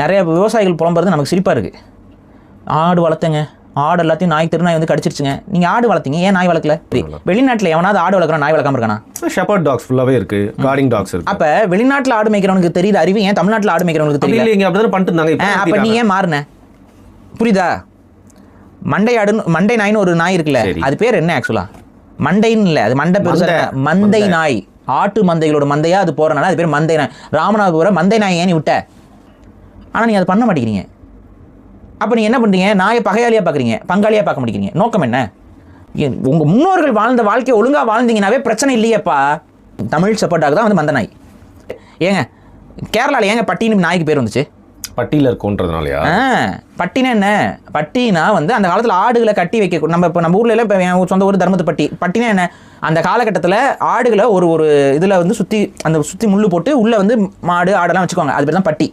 நிறைய விவசாயிகள் புலம்புறது நமக்கு சிரிப்பாக இருக்குது ஆடு வளர்த்தங்க. ஆடு எல்லாத்தையும் நாய் திருநாய் வந்து கடிச்சிருச்சுங்க. நீங்கள் ஆடு வளர்த்தீங்க ஏன் நாய் வளர்க்கல? வெளிநாட்டில் எவனாவது ஆடு வளர்க்குறான் நாய் வளர்க்காம இருக்கானா? ஷெப்பர்ட் டாக்ஸ் ஃபுல்லாவே இருக்கு. கார்டிங் டாக்ஸ் இருக்கு. அப்போ வெளிநாட்டில் ஆடு மேய்க்கிறவனுக்கு தெரியுது அறிவு ஏன் தமிழ்நாட்டில் ஆடு மேய்க்கிறவனுக்கு அப்படி தெரியல? இல்லைங்க அப்படிதான் பண்ணிட்டு இருந்தாங்க அப்ப நீ ஏன் மாறின? புரியுதா? மண்டை ஆடுன்னு மண்டை நாய்னு ஒரு நாய் இருக்குல்ல. அது பேர் என்ன ஆக்சுவலா மண்டைன்னு இல்ல அது மண்டை பெருசா மந்தை. நாய். ஆட்டு மந்தைகளோட மந்தையா அது போறனால அது பேர் மந்தை நாய். ராமநாதபுரம் மந்தை நாய் ஏன் விட்ட? ஆனா நீங்க அதை பண்ண மாட்டேங்கிறீங்க. அப்ப நீங்க என்ன பண்றீங்க? நாயை பகையாளியா பாக்குறீங்க. பங்காளியா பார்க்க மாட்டேங்கிறீங்க. நோக்கம் என்ன? ஏன், உங்க முன்னோர்கள் வாழ்ந்த வாழ்க்கையை ஒழுங்கா வாழ்ந்தீங்கன்னாவே பிரச்சனை இல்லையேப்பா. தமிழ் சப்போர்ட்டாக தான் வந்து மந்த நாய் ஏங்க கேரளால ஏங்க பட்டின்னு நாய்க்கு பேர் வந்துச்சு? பட்டியில இருக்கோன்றதுனாலயா பட்டினா என்ன? பட்டினா வந்து அந்த காலத்தில் ஆடுகளை கட்டி வைக்க நம்ம இப்போ நம்ம ஊர்ல இப்போ என் சொந்த ஊர் தர்மத்து பட்டி. பட்டினா என்ன? அந்த காலகட்டத்தில் ஆடுகளை ஒரு ஒரு இதில் வந்து சுற்றி அந்த சுற்றி முள்ளு போட்டு உள்ளே வந்து மாடு ஆடெல்லாம் வச்சுக்குவாங்க. அது பேர் தான் பட்டி.